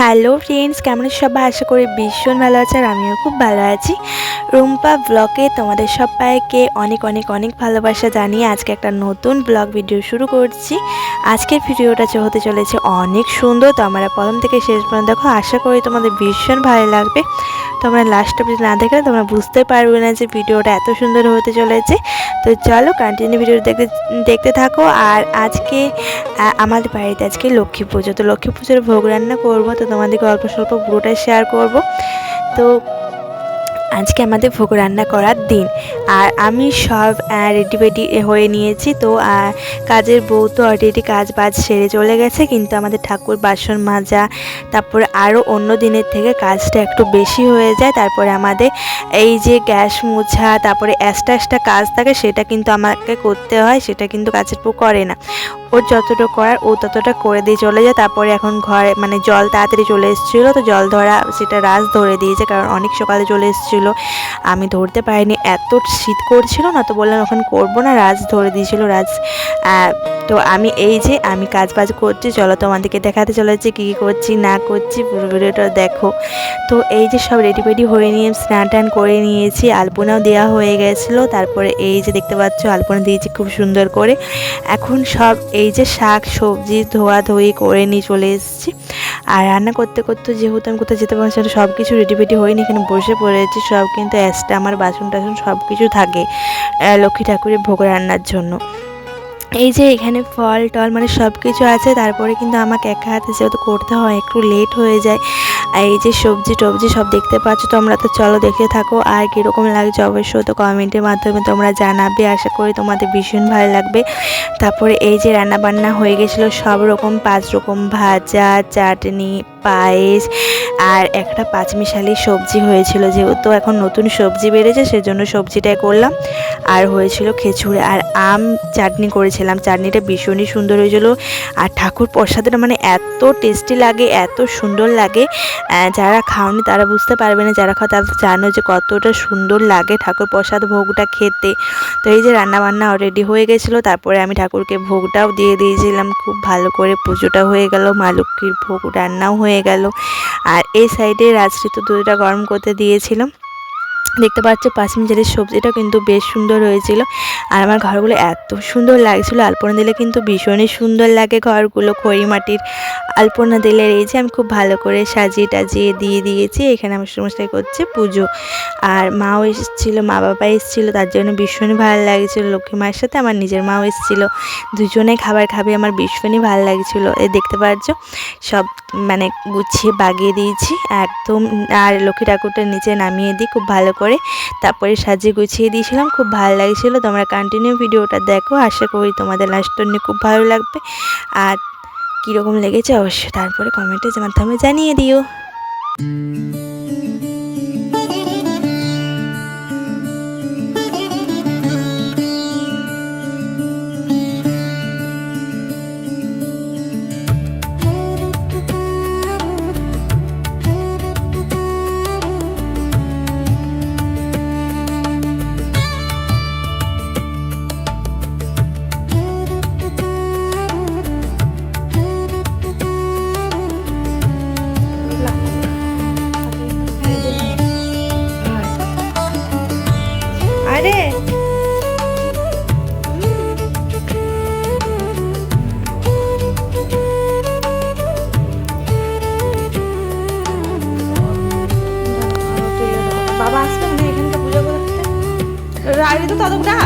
Hello friends কেমন সবাই? আশা করি ভীষণ ভালো আছে আর আমিও খুব ভালো আছি। রুম্পা ব্লগে তোমাদের সবাইকে অনেক অনেক অনেক ভালোবাসা জানিয়ে আজকে একটা নতুন ব্লগ ভিডিও শুরু করছি। আজকের ভিডিওটা যে হতে চলেছে অনেক সুন্দর। তো আমরা প্রথম থেকে শেষ পর্যন্ত দেখো, আশা করি তোমাদের ভীষণ ভালো লাগবে। তোমরা লাস্ট অবধি না দেখলে তোমরা বুঝতে পারবে না যে ভিডিওটা এত সুন্দর হতে চলেছে। তো চলো কন্টিনিউ ভিডিও দেখতে দেখতে থাকো। আর আজকে আমাদের বাড়িতে আজকে লক্ষ্মী পুজো। তো লক্ষ্মী পুজোর ভোগ রান্না করব। তো তোমাদেরকে অল্প স্বল্প পুরোটাই শেয়ার করব। তো আজকে আমাদের ভোগ রান্না করার দিন। আর আমি সব রেডি বেডি হয়ে নিয়েছি। তো কাজের বউ তো অলরেডি কাজ বাজ সেরে চলে গেছে, কিন্তু আমাদের ঠাকুর বাসন মাজা, তারপরে আরও অন্য দিনের থেকে কাজটা একটু বেশি হয়ে যায়। তারপরে আমাদের এই যে গ্যাস মোছা, তারপরে এক্সট্রা কাজ থাকে, সেটা কিন্তু আমাকে করতে হয়, সেটা কিন্তু কাজের বউ করে না। ওর যতটা করার, ও ততটা করে দিয়ে চলে যায়। তারপরে এখন ঘরে মানে জল তাড়াতাড়ি চলে এসেছিল তো জল ধরা, সেটা রাজ ধরে দিয়েছে কারণ অনেক সকালে চলে এসেছিল। আমি ধরতে পারিনি, এত শীত করছিল না তো বললাম এখন করব না, রাজ ধরে দিয়েছিল, রাজ। তো আমি এই যে, আমি কাজ বাজ করছি, চলো তোমাদেরকে দেখাতে চলেছি কী কী করছি, না করছি, পুরো ভিডিওটা দেখো। তো এই যে সব রেডি পেডি হয়ে নিয়ে স্নান টান করে নিয়েছি, আলপনাও দেওয়া হয়ে গেছিল, তারপরে এই যে দেখতে পাচ্ছ, আলপনা দিয়েছি খুব সুন্দর করে। এখন সব এই যে শাক, সবজি ধোয়া ধুই করে নিয়ে চলে এসেছি। আর রান্না করতে করতে যেহেতু আমি কোথাও যেতে পারছি না সব কিছু রেডি পেডি হয়নি, এখানে বসে পড়েছি। সব কিন্তু অ্যাসটা, আমার বাসন টাসন সব কিছু থাকে লক্ষ্মী ঠাকুরের ভোগ রান্নার জন্য। এই যে এখানে ফল, টল মানে সব কিছু আছে, তারপরে কিন্তু আমাকে একা হাতে যেহেতু করতে হয়, একটু লেট হয়ে যায় এই যে সবজি টবজি সব দেখতে পাচ্ছ তোমরা, তো চলো দেখে থাকো আর কীরকম লাগছে অবশ্যই তো কমেন্টের মাধ্যমে তোমরা জানাবে। আশা করি তোমাদের ভীষণ ভালো লাগবে। তারপরে এই যে রান্নাবান্না হয়ে গেছিল, সব রকম পাঁচ রকম ভাজা, চাটনি পায়েস আর একটা পাঁচমিশালি সবজি হয়েছিল, যেহেতু এখন নতুন সবজি বেড়েছে, সেজন্য সবজিটাই করলাম। আর হয়েছিল খেচুড়ে আর আম চাটনি করেছিলাম। চাটনিটা ভীষণই সুন্দর হয়েছিল আর ঠাকুর প্রসাদটা মানে এত টেস্টি লাগে, এত সুন্দর লাগে। যারা খাওনি তারা বুঝতে পারবে না, যারা খাও তারা জানো যে কতটা সুন্দর লাগে ঠাকুর প্রসাদ ভোগটা খেতে। তো এই যে রান্না বান্না অলরেডি হয়ে গেছিল, তারপরে আমি ঠাকুরকে ভোগটাও দিয়ে দিয়েছিলাম। খুব ভালো করে পুজোটা হয়ে গেল, মা লক্ষ্মীর ভোগ রান্নাও হয়ে গেল। আর এই সাইডে রাজরি তো দুধটা গরম করতে দিয়েছিলাম। দেখতে পাচ্ছ পাঁচমিশালির সবজিটা কিন্তু বেশ সুন্দর হয়েছিল। আর আমার ঘরগুলো এত সুন্দর লাগছিল, আলপনা দিলে কিন্তু ভীষণই সুন্দর লাগে ঘরগুলো খড়ি মাটির আলপনা দিলে এই যে আমি খুব ভালো করে সাজিয়ে টাজিয়ে দিয়ে দিয়েছি, এখানে আমার সমস্যায় করছে পুজো। আর মাও এসেছিল, মা বাবা এসেছিল, তার জন্য ভীষণই ভালো লাগছিল। লক্ষ্মী মায়ের সাথে আমার নিজের মাও এসেছিল। দুজনে খাবার খাবে আমার ভীষণই ভালো লাগছিল। এই দেখতে পাচ্ছ, সব মানে গুছিয়ে বাগিয়ে দিয়েছি, একদম। আর লক্ষ্মী ঠাকুরটা নিচে নামিয়ে দিই, খুব ভালো করে তারপরে সাজিয়ে গুছিয়ে দিয়েছিলাম। খুব ভালো লাগছিল। তোমরা কন্টিনিউ ভিডিওটা দেখো। আশা করি তোমাদের লাস্ট নিয়ে খুব ভালো লাগবে। আর কীরকম লেগেছে অবশ্যই তারপরে কমেন্টের মাধ্যমে জানিয়ে দিও। আরে। বাবা আসবে না এখানটা পুজো করতে? তো ততটা